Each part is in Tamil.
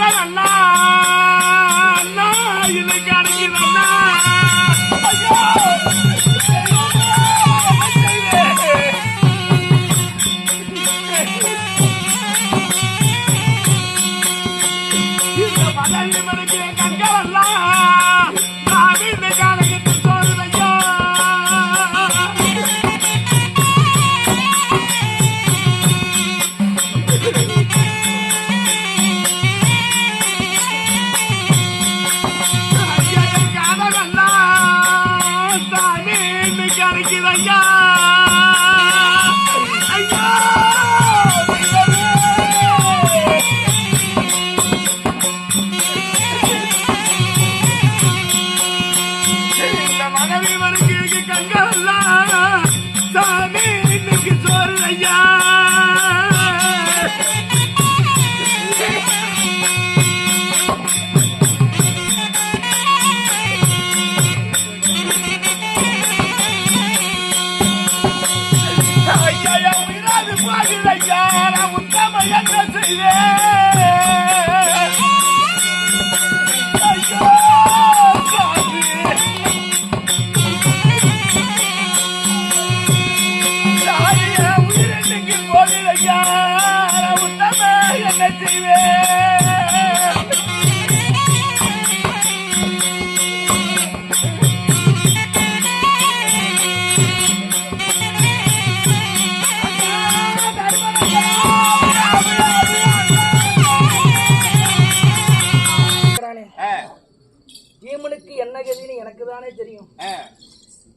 um வீட்டு கிடைக்குதையா ஐயா உயிராது போகுது ஐயா, உத்தம என்ன செய்வேன்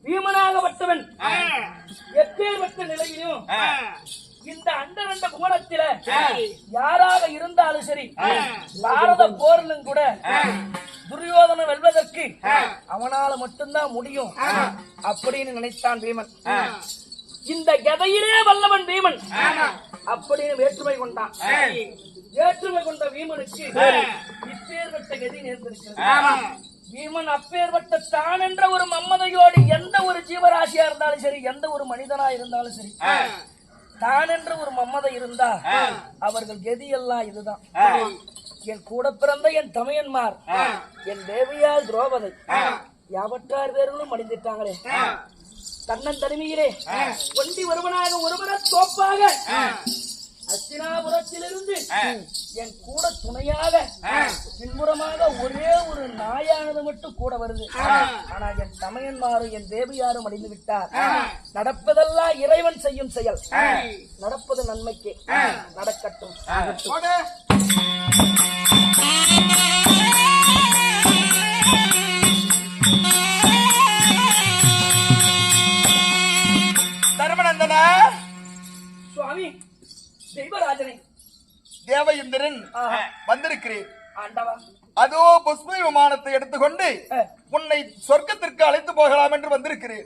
பீமனாகப்பட்டவன் எப்பேற்பட்ட நிலையிலும் இந்த அண்டரண்ட கோணத்தில யாராக இருந்தாலும் சரி பாரத போரிலும் கூட துரியோதனை வெல்வதற்கு அவனால மட்டும்தான் முடியும். அப்படின்னு நினைத்தான் பீமன். இந்த கதையிலே வல்லவன் பீமன். அப்படின்னு வேற்றுமை கொண்டான். வேற்றுமை கொண்ட வீமனுக்கு இப்பேற்பட்ட கதி நேர்ந்திருக்கிறது. பீமன் அப்பேற்பட்ட தான் என்ற ஒரு மம்மதையோடு எந்த ஒரு ஜீவராசியா இருந்தாலும் சரி எந்த ஒரு மனிதனா இருந்தாலும் சரி தான் என்ற ஒரு மம்மதை இருந்தா அவர்கள் கதி எல்லாம் இதுதான் என் கூட பிறந்த என் தமையன்மார் என் தேவியால் துரோபதை யாவற்றார் பேர்களும் மடிந்துட்டாங்களே. தன்னன் தனிமையிலே ஒண்டி ஒருவனாக ஒருவர தோப்பாக அஸ்தினாபுரத்திலிருந்து என் கூட துணையாக பின்புறமாக ஒரே ஒரு நாயானது மட்டும் கூட வருது. ஆனா என் தமையன்மாரும் என் தேவியாரும் அடைந்து விட்டார். நடப்பதெல்லாம் இறைவன் செய்யும் செயல். நடப்பது நன்மைக்கு. நடக்கட்டும். தர்மநந்தன. சுவாமி தெய்வராஜனே. தேவ இந்திரன். வந்திருக்கிறேன். அதோ புஷ்ப விமானத்தை எடுத்துக்கொண்டு உன்னை சொர்க்கத்திற்கு அழைத்து போகலாம் என்று வந்திருக்கிறேன்.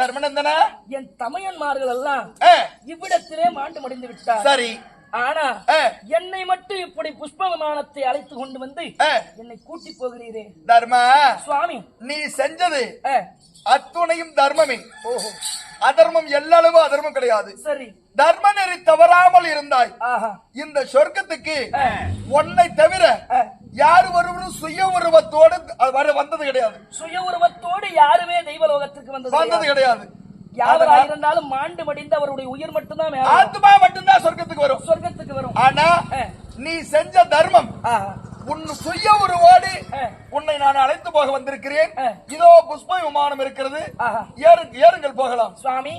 தர்மநந்தன? என் தமையன்மார்கள் எல்லாம் இவ்விடத்திலே மாண்டு முடிந்து விட்டார். சரி. ஆனா என்னை மட்டும் இப்படி புஷ்ப விமானத்தை அழைத்து கொண்டு வந்து என்னை கூட்டி போகிறீரே. தர்ம சுவாமி. நீ செஞ்சது அத்துணையும் தர்மமே. ஓஹோ. அதர்மம் எல்லளவு அதர்மம் கிடையாது. சரி. தர்ம நெறி தவறாமல் இருந்தாய். இந்த சொர்க்கத்துக்கு உன்னை தவிர யார் ஒருவரும் சுய உருவத்தோடு வர வந்தது கிடையாது. சுய உருவத்தோடு யாருமே தெய்வலோகத்திற்கு வந்தது வந்தது கிடையாது. யாவராக இருந்தாலும் மாண்டு மடிந்த அவருடைய உயிர் மட்டும்தான். ஆத்மா மட்டும்தான் சொர்க்கத்துக்கு வரும். சொர்க்கத்துக்கு வரும். ஆனா நீ செஞ்ச தர்மம் உன் சுய உருவோடு உன்னை நான் அழைத்து போக வந்திருக்கிறேன். இதோ புஷ்ப விமானம் இருக்கிறது. ஏறுங்கள் போகலாம். சுவாமி.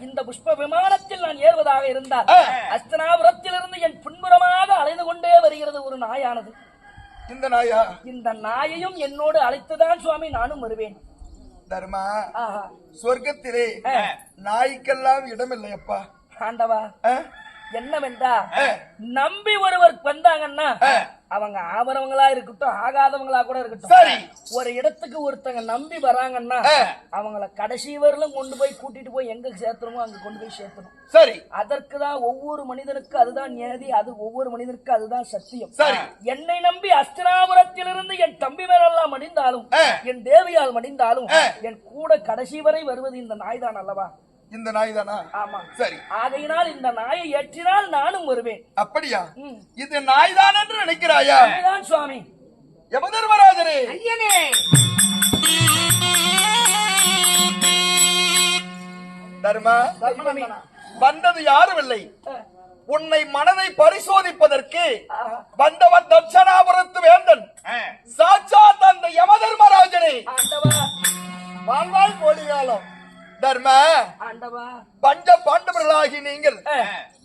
இந்த புஷ்ப விமானத்தில் நான் ஏறுவதாக இருந்தால் அஹ். அஸ்தனாபுரத்திலிருந்து என் பின்புறமாக அலைந்து கொண்டே வருகிறது ஒரு நாயானது. இந்த நாயா? இந்த நாயையும் என்னோடு அழைத்துதான் சுவாமி நானும் வருவேன். தர்மா? சொர்க்கத்திலே. நாய்க்கெல்லாம் இடமில்லையப்பா. ஆண்டவா. அஹ்? என்னவென்றா ஆ. நம்பி ஒருவர் வந்தாங்கன்னா. அவங்க ஆவரவங்களா இருக்கட்டும் ஆகாதவங்களா கூட இருக்கட்டும் ஒரு இடத்துக்கு ஒருத்தங்க நம்பி வராங்கன்னா. அவங்கள கடைசி வரலும் கொண்டு போய் கூட்டிட்டு போய் எங்க சேர்த்தணுமோ அங்க கொண்டு போய் சேர்த்தணும் சரி அதற்கு தான் ஒவ்வொரு மனிதனுக்கு அதுதான் நியதி அது ஒவ்வொரு மனிதனுக்கு அதுதான் சத்தியம் என்னை நம்பி அஸ்தினாபுரத்திலிருந்து என் தம்பி மேலெல்லாம் மடிந்தாலும். என் தேவியால் மடிந்தாலும். என் கூட கடைசி வரை வருவது இந்த நாய் தான் அல்லவா இந்த நாய் தானா? ஆமா. சரி. ஆகையினால் இந்த நாயை ஏற்றினால் நானும் வருவேன். அப்படியா. இது நாய் தான் என்று நினைக்கிறாயா? அதுதான் சுவாமி. யமதர்மராஜரே ஐயனே. தர்மா. வந்தது யாரும் இல்லை. உன்னை மனதை பரிசோதிப்பதற்கு. வந்தவன் தட்சணாபுரத்து வேந்தன். சாட்சாத் அந்த யமதர்மராஜனே வாழ்வாய் கோடி காலம். தர்ம பஞ்ச பாண்டவர்களாகி நீங்கள்.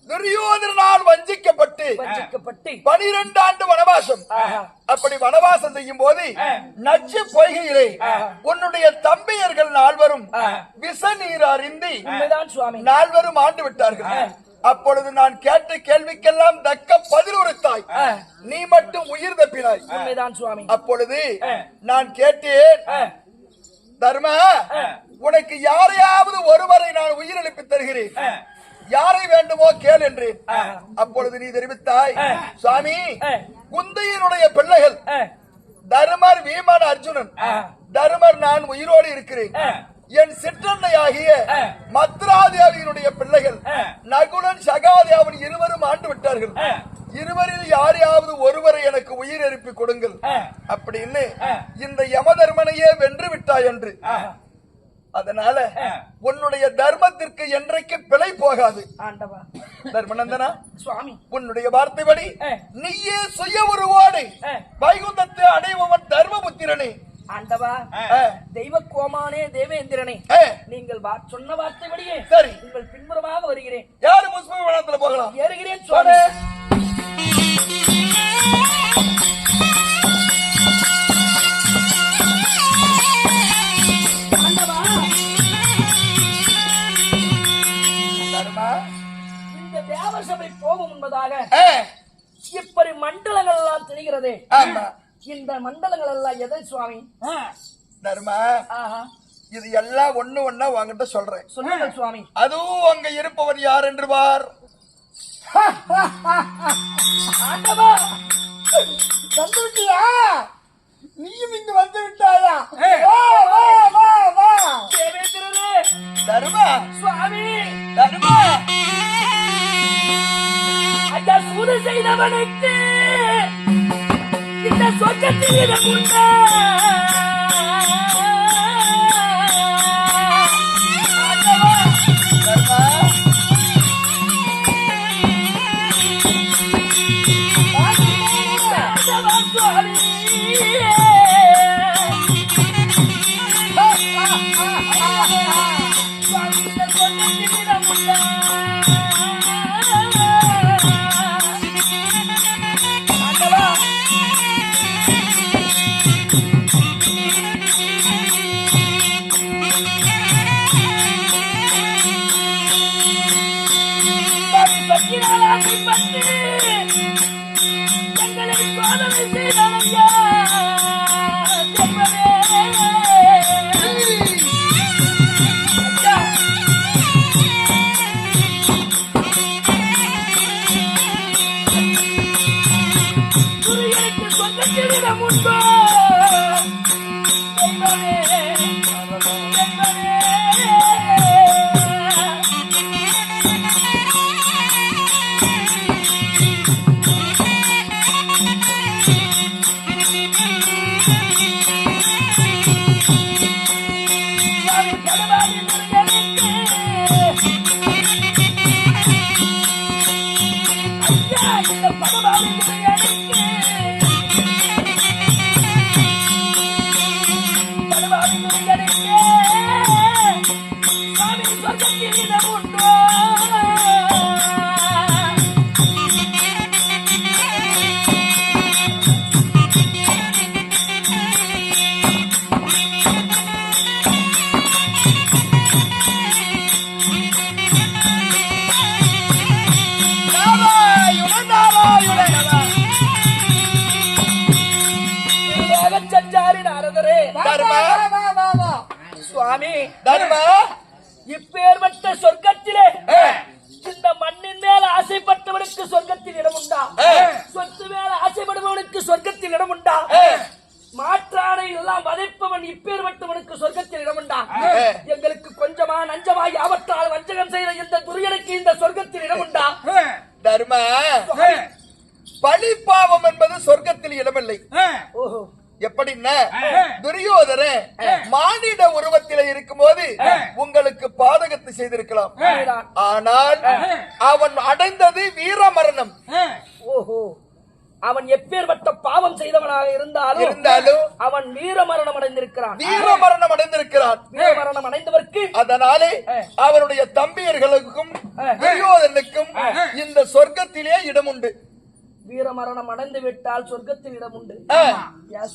துரியோதனால் வஞ்சிக்கப்பட்டு வஞ்சிக்கப்பட்டு. பனிரெண்டு ஆண்டு வனவாசம். அப்படி வனவாசம் செய்யும் போது நச்சு பொய்கையிலே உன்னுடைய தம்பியர்கள் நால்வரும் விச நீர் அறிந்து நால்வரும் ஆண்டு விட்டார்கள். அப்பொழுது நான் கேட்ட கேள்விக்கெல்லாம் தக்க பதில் உரைத்தாய். நீ மட்டும் உயிர் தப்பினாய். சுவாமி. அப்பொழுது நான் கேட்டேன். தர்ம உனக்கு யாரையாவது ஒருவரை நான் உயிரிழப்பி தருகிறேன் யாரை வேண்டுமோ கேள் என்றேன் அப்பொழுது நீ தெரிவித்தாய் சுவாமி. குந்தையினுடைய பிள்ளைகள். தருமர் வீமன் அர்ஜுனன். தருமர் நான் உயிரோடு இருக்கிறேன். என் சிற்றன்னையாகிய. மத்ராதேவியினுடைய பிள்ளைகள். நகுலன் சகாதேவன் இருவரும் ஆண்டு விட்டார்கள். இருவரில் யாரையாவது ஒருவரை எனக்கு உயிர் எழுப்பி கொடுங்கள். அப்படின்னு. இந்த யமதர்மனையே வென்று விட்டாய் என்று. அதனால உன்னுடைய தர்மத்திற்கு என்றைக்கு பிழை போகாது. ஆண்டவா. தர்மநந்தனா சுவாமி. உன்னுடைய வார்த்தைப்படி. நீயே சுய உருவோடு. வைகுந்தத்தை அடைபவன் தர்மபுத்திரனே. ஆண்டவா. தெய்வ கோமானே தேவேந்திரனே. நீங்கள் வா- சொன்ன வார்த்தைப்படியே சரி. உங்கள் பின்புறமாக வருகிறேன். யாரு விமானத்துல போகலாம்? ஏறுகிறேன் சுவாமி. தேவசபை போகும் என்பதாக. இப்படி மண்டலங்கள் எல்லாம் தெரிகிறதே ஆமா. இந்த மண்டலங்கள் எல்லாம் எதை சுவாமி? தர்மா இது எல்லாம் ஒண்ணு ஒண்ணா உன்கிட்ட சொல்றேன். சொல்லுங்கள் சுவாமி. அதுவும் அங்க இருப்பவன் யார் என்று பார் வந்துருக்கியா நீயும் இங்கு வந்து விட்டாயா? தர்மா. சுவாமி. தர்மா. இந்த சூது செய்தவனுக்கு இந்த சொர்க்கத்தில் இருக்கின்ற சுவாமி தர்மா? இப்பேற்பட்ட சொர்க்கத்திலே இந்த மண்ணின் மேல ஆசைப்பட்டவனுக்கு சொர்க்கத்தில் இடம் உண்டா? சொத்து மேல ஆசைப்படுபவனுக்கு சொர்க்கத்தில் இடம் உண்டா? மாற்றானை எல்லாம் வதைப்பவன் இப்பேற்பட்டவனுக்கு சொர்க்கத்தில் இடம் உண்டா? எங்களுக்கு கொஞ்சமா நஞ்சமா யாவற்றால் வஞ்சகம் செய்த இந்த துரியனுக்கு இந்த சொர்க்கத்தில் இடம் உண்டா? தர்மா? பழி பாவம் என்பது சொர்க்கத்தில் இடமில்லை. ஓஹோ. எப்படின்னா துரியோதரன் மானிட உருவத்தில இருக்கும்போது உங்களுக்கு பாதகத்தை செய்திருக்கலாம். ஆனால் அவன் அடைந்தது வீர மரணம். ஓஹோ. அவன் எப்பேற்பட்ட பாவம் செய்தவனாக இருந்தாலும் இருந்தாலும் அவன் வீர மரணம் அடைந்திருக்கிறான். வீர மரணம் அடைந்திருக்கிறான். வீர மரணம் அடைந்தவர்க்கு அதனாலே அவனுடைய தம்பியர்களுக்கும் துரியோதனுக்கும் இந்த சொர்க்கத்திலே இடம் உண்டு வீர மரணம் அடைந்து விட்டால் சொர்க்கத்தில் இடம் உண்டு.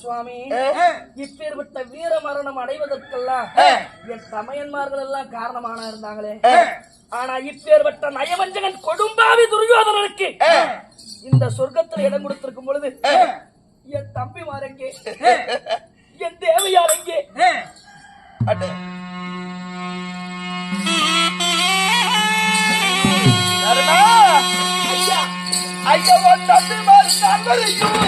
சுவாமி. இப்பேற்பட்ட வீர மரணம் அடைவதற்கெல்லாம் என் தமையன்மார்கள் எல்லாம் காரணமான இருந்தாங்களே. ஆனா இப்பேற்பட்ட நயவஞ்சகன் கொடும்பாவி துரியோதனனுக்கு இந்த சொர்க்கத்தில் இடம் கொடுத்திருக்கும் பொழுது என் தம்பிமார் எங்கே? என் தேவையார் எங்கே? ஐயா, உன் தம்பிமார் நண்பரையும்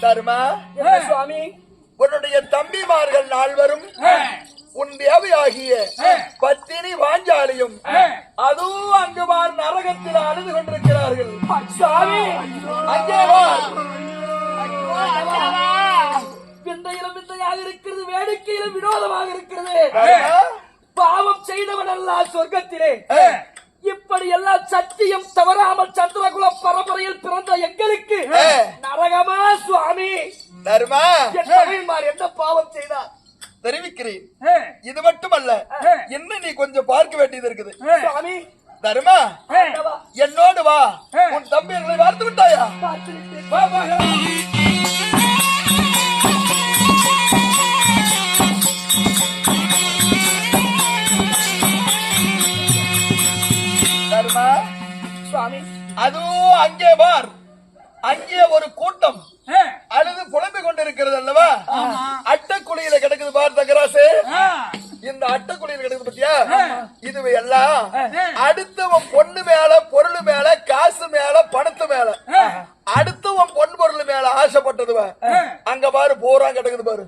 தர்மா? சுவாமி? உன்னுடைய தம்பிமார்கள் நால்வரும் உன் தேவையாகிய பத்தினி வாஞ்சாலியும் அதுவும் அங்கு பார் நரகத்தில் அழுது கொண்டிருக்கிறார்கள். அங்கே. விந்தையிலும் விந்தையாக இருக்கிறது வேடிக்கையிலும் வினோதமாக இருக்கிறது. பாவம் செய்தவன் எல்லாம் சொர்க்கத்திலே. இப்படி எல்லாம் சத்தியம் தவறாமல் சந்திரகுல பரம்பரையில் பிறந்த எங்களுக்கு. நரகமா சுவாமி? தர்மா? என்ன பாவம் செய்தார்? தெரிவிக்கிறேன். இது மட்டுமல்ல இன்னும் நீ கொஞ்சம் பார்க்க வேண்டியது இருக்குது? சுவாமி. தர்மா? என்னோடு வா. உன் தம்பியர்களை பார்த்து விட்டாயா? அங்கே ஒரு கூட்டம் அழுது புலம்பிக் கொண்டிருக்கிறது அல்லவா? அட்டக்குழியில கிடக்குது பார் தங்கராசு இந்த அட்டக்குழியில கிடக்குது பத்தியா? இதுவே எல்லாம் அடுத்தவன் பொண்ணு மேல பொருள் மேல காசு மேல பணத்து மேல. அடுத்தவன் பொன் பொருள் மேல ஆசைப்பட்டதுவ? அங்க பாரு பூரா கிடக்குது பாரு.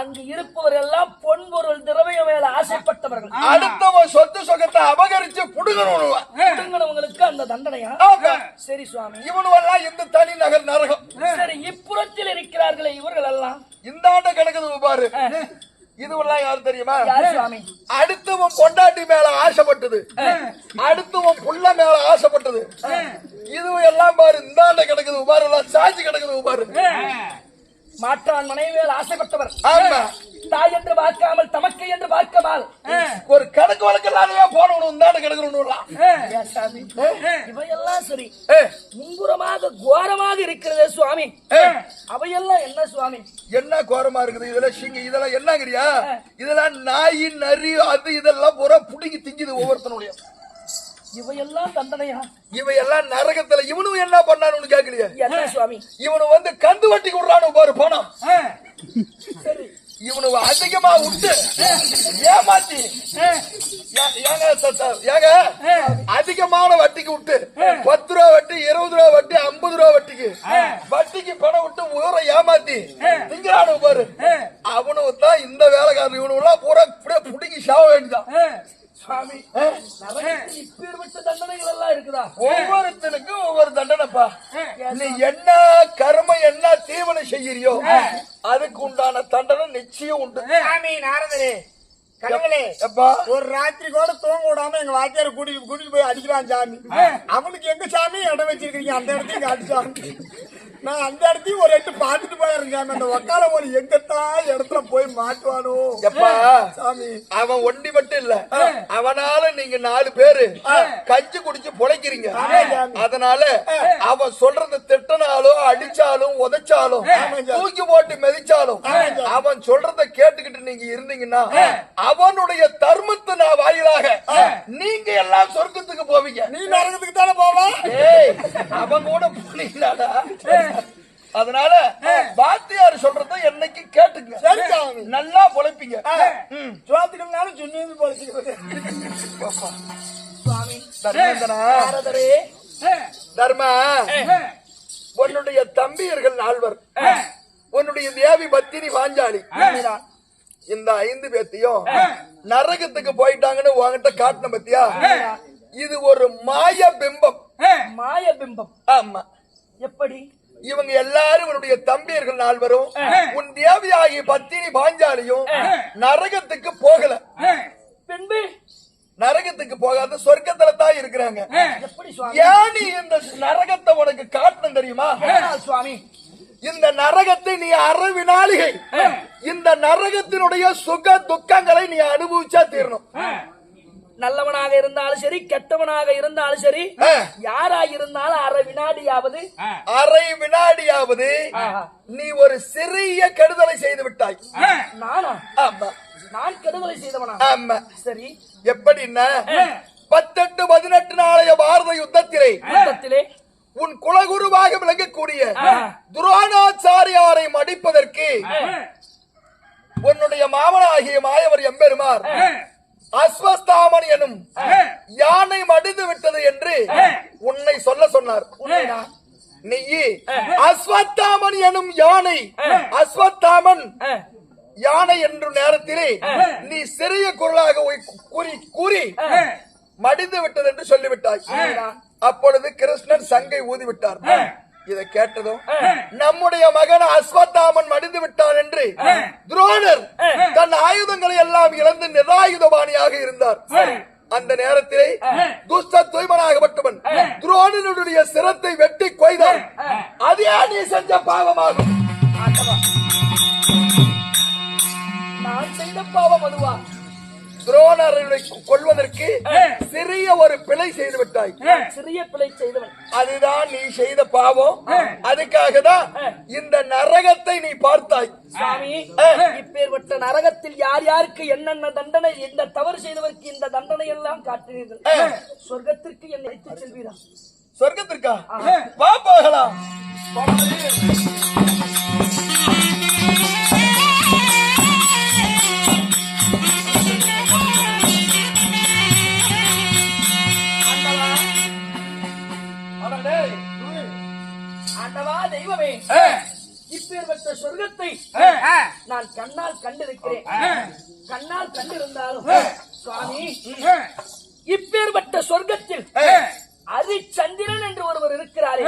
அங்கு இருப்பவர் எல்லாம் பொன் பொருள் திரவியம் மேல ஆசைப்பட்டவர்கள். அடுத்தவன் சொத்து சொகத்தை அபகரிச்சு புடுங்கணும் திருங்கணவங்களுக்கு அந்த தண்டனையா? சரி சுவாமி. இவனுவெல்லாம் இந்த தனி நகர் நரகம். சரி இப்புறத்தில் இருக்கிறார்களே இவர்கள் எல்லாம் இந்த ஆண்டு கிடக்குது பாரு. இதுவெல்லாம் யாரு தெரியுமா? அடுத்தவன் பொண்டாட்டி மேல ஆசைப்பட்டது. அடுத்தவன் புள்ள மேல ஆசைப்பட்டது. இது எல்லாம் பாரு இந்த ஆண்டு கிடக்குது பாரு எல்லாம் சாஞ்சி கிடக்குது பாரு. மாற்றான் மனைவி மேல் ஆசைப்பட்டவர். ஆமா. தாய் என்று பார்க்காமல் தமக்கை என்று பார்க்காமல் ஒரு கணக்கு வழக்கு இல்லாதவே போனவனு இந்த ஆண்டு கிடக்கணும் ஏன் சாமி. இவையெல்லாம் சரி. முன்புறமாக கோரமாக இருக்கிறதே சுவாமி. அவையெல்லாம் என்ன சுவாமி? என்ன கோரமா இருக்குது? இதெல்லாம் சிங்க இதெல்லாம் என்னங்கிறியா? இதெல்லாம் நாய் நரி அது இதெல்லாம் பூரா புடுங்கி திங்குது ஒவ்வொருத்தனுடைய. இவையெல்லாம் தண்டனையா? இவன் எல்லாம் நரகத்துல இவனும் என்ன பண்ணான்னு கேட்கலையா என்ன சுவாமி. இவனு வந்து கந்து வட்டி விடுறானு பாரு பணம் சரி. இவனு அதிகமா விட்டு ஏமாத்தி ஏங்க அதிகமான வட்டிக்கு விட்டு பத்து ரூபா வட்டி இருபது ரூபா வட்டி ஐம்பது ரூபா வட்டிக்கு வட்டிக்கு பணம் விட்டு ஊரை ஏமாத்தி திங்கிறானு பாரு. அவனுக்கு தான் இந்த வேலைக்காரன். இவனு எல்லாம் பூரா இப்படியே புடிங்கி சாவ வேண்டியதான் சுவாமி. நரகத்தில் இப்பேற்பட்ட தண்டனைகள் எல்லாம் இருக்குதா? ஒவ்வொருத்தனுக்கும் ஒவ்வொரு தண்டனைப்பா. நீ என்ன கர்மம் என்ன தீவனை செய்யறியோ அதுக்கு உண்டான தண்டனை நிச்சயம் உண்டு. சாமி நாரதரே ஒரு ராத்திரி கூட தூங்க விடாம எங்க வாத்தியார கூட்டிட்டு கூட்டிட்டு போய் அடிக்கிறான் சாமி. அவனுக்கு எங்க சாமி இடம் வச்சிருக்கீங்க அந்த இடத்தையும் காட்டுச்சாமி. நான் அந்த இடத்தையும் ஒரு எட்டு பார்த்துட்டு போயிருங்க சாமி அந்த ஒக்கால ஒரு எங்கத்தான் இடத்துல போய் மாட்டுவானோ? எப்பா சாமி. அவன் ஒண்டி மட்டும் இல்ல. அவனால நீங்க நாலு பேரு கஞ்சி குடிச்சு பொழைக்கிறீங்க. அதனால அவன் சொல்றத திட்டினாலும் அடிச்சாலும் உதைச்சாலும் தூக்கி போட்டு மிதிச்சாலும் அவன் சொல்றத கேட்டுக்கிட்டு நீங்க இருந்தீங்கன்னா அவனுடைய தர்மத்து நான் வாயிலாக நீங்க எல்லாம் சொர்க்கத்துக்கு போவீங்க. நீ நரகத்துக்கு தானே போவா? அவன் கூட புரியலடா பத்தியா இது ஒரு மாய பிம்பம். மாய பிம்பம். ஆமா. எப்படி? இவங்க எல்லாரும் உன்னுடைய தம்பியர்கள் நால்வரும் உன் தேவியாகிய பத்தினி பாஞ்சாலியும் நரகத்துக்கு போகல. பின்பு? நரகத்துக்கு போகாத சொர்க்கத்துல தான் இருக்கிறாங்க. எப்படி சுவாமி? ஏன் நீ இந்த நரகத்தை உனக்கு காட்டணும் தெரியுமா? சுவாமி? இந்த நரகத்தை நீ அரை வினாளிகை இந்த நரகத்தினுடைய சுக துக்கங்களை நீ அனுபவிச்சா தீரணும். நல்லவனாக இருந்தாலும் சரி கெட்டவனாக இருந்தாலும் சரி. யாரா இருந்தாலும் அரை வினாடியாவது அரை வினாடியாவது. நீ ஒரு சிறிய கெடுதலை செய்து விட்டாய். நானா? ஆமா. நான் கெடுதலை செய்தவனா? ஆமா. சரி. எப்படின்னா பத்தெட்டு பதினெட்டு நாளைய பாரத யுத்தத்திலே யுத்தத்திலே? உன் குலகுருவாக விளங்கக்கூடிய. துரோணாச்சாரியாரை மடிப்பதற்கு உன்னுடைய மாமனாகிய மாயவர் எம்பெருமார் அஸ்வஸ்தாமன் எனும் யானை மடிந்து விட்டது என்று உன்னை சொல்ல சொன்னார். நீ அஸ்வத்தாமன் எனும் யானை அஸ்வத்தாமன். யானை என்ற நேரத்திலே நீ சிறிய குரலாக கூறி கூறி மடிந்து விட்டது என்று சொல்லிவிட்டாய். அப்பொழுது கிருஷ்ணன் சங்கை ஊதி விட்டார் இதை கேட்டதும் நம்முடைய மகன் அஸ்வத்தாமன் மடிந்து விட்டான் என்று துரோணர் தன் ஆயுதங்களை எல்லாம் இழந்து நிராயுதபாணியாக இருந்தார். அந்த நேரத்திலே துஷ்ட தூய்மனாகப்பட்டவன் துரோணனுடைய சிரத்தை வெட்டி கொய்தான். அதே நீ செஞ்ச பாவமாகும். நான் செய்த பாவம் அதுவா? துரோணரை கொள்வதற்கு சிறிய ஒரு பிழை செய்து விட்டாய். சிறிய பிழை செய்தவன். அதுதான் நீ செய்த பாவம். அதுக்காக தான் இந்த நரகத்தை நீ பார்த்தாய். சுவாமி இப்பேற்பட்ட நரகத்தில் யார் யாருக்கு என்னென்ன தண்டனை எந்த தவறு செய்தவருக்கு இந்த தண்டனை எல்லாம் காட்டினீர்கள் சொர்க்கத்திற்கு என்னை அழைத்துச் செல்வீரா? சொர்க்கத்திற்கா? வா போகலாம். இப்பேற்பட்ட சொர்க்கத்தை நான் கண்ணால் கண்டிருக்கிறேன். கண்ணால் கண்டிருந்தாலும் சுவாமி இப்பேற்பட்ட சொர்க்கத்தில் அரிச்சந்திரன் என்று ஒருவர் இருக்கிறாரே.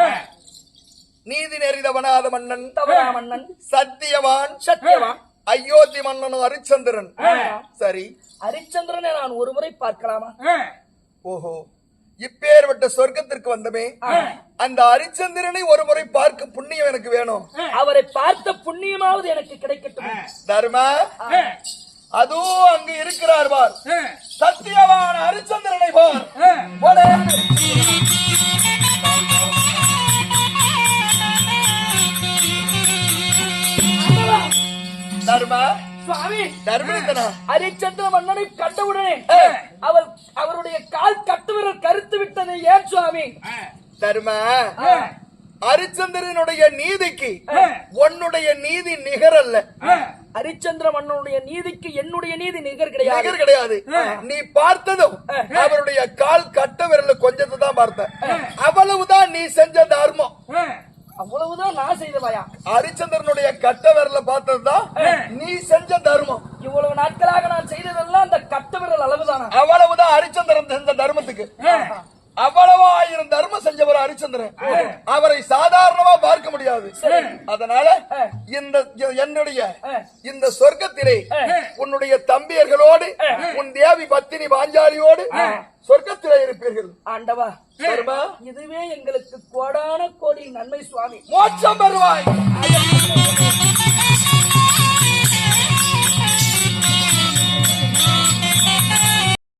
நீதி நெறிதவனாத மன்னன் தவறா மன்னன் சத்தியவான் சத்தியவான். அயோத்தி மன்னனும் ஹரிச்சந்திரன் சரி ஹரிச்சந்திரனை நான் ஒரு முறை பார்க்கலாமா ஓஹோ. இப்பேற்பட்ட சொர்க்கத்திற்கு வந்தமே. அந்த ஹரிச்சந்திரனை ஒரு முறை பார்க்க புண்ணியம் எனக்கு வேணும். அவரை பார்த்த புண்ணியமாவது எனக்கு கிடைக்கட்டும். தர்மா? அதுவும் அங்கு இருக்கிறார் பார். சத்தியவான் ஹரிச்சந்திரனை பார். தர்மா? சுவாமி தர்மேந்திரா. ஹரிச்சந்திர மன்னனை கண்டவுடனே அவர் அவருடைய கால் கட்டுவிரல் கருத்து விட்டது ஏன் சுவாமி? தர்மா ஹரிச்சந்திரனுடைய நீதிக்கு உன்னுடைய நீதி நிகரல்ல ஹரிச்சந்திர மன்னனுடைய நீதிக்கு என்னுடைய நீதி நிகர் கிடையாது. நிகர் கிடையாது. நீ பார்த்ததும் அவருடைய கால் கட்ட விரல கொஞ்சத்தை தான் பார்த்த அவ்வளவுதான் நீ செஞ்ச தர்மம். அவ்வளவுதான் நான் செய்தவாயா? ஹரிச்சந்திரனுடைய கட்ட விரல பார்த்ததுதான் நீ செஞ்ச தர்மம். இவ்வளவு நாட்களாக நான் செய்ததெல்லாம் அந்த கட்ட விரல் அளவுதானா? அவ்வளவுதான் ஹரிச்சந்திரன் செஞ்ச தர்மத்துக்கு. அவ்வளவு ஆயிரம் தர்மம் செஞ்சவர் ஹரிச்சந்திரன். அவரை சாதாரணமா பார்க்க முடியாது. அதனால இந்த என்னுடைய இந்த சொர்க்கத்திலே உன்னுடைய தம்பியர்களோடு உன் தேவி பத்தினி பாஞ்சாலியோடு சொர்க்கத்திலே இருப்பீர்கள். ஆண்டவா இதுவே எங்களுக்கு கோடான கோடி நன்மை சுவாமி. மோட்சம் பெறுவாய்.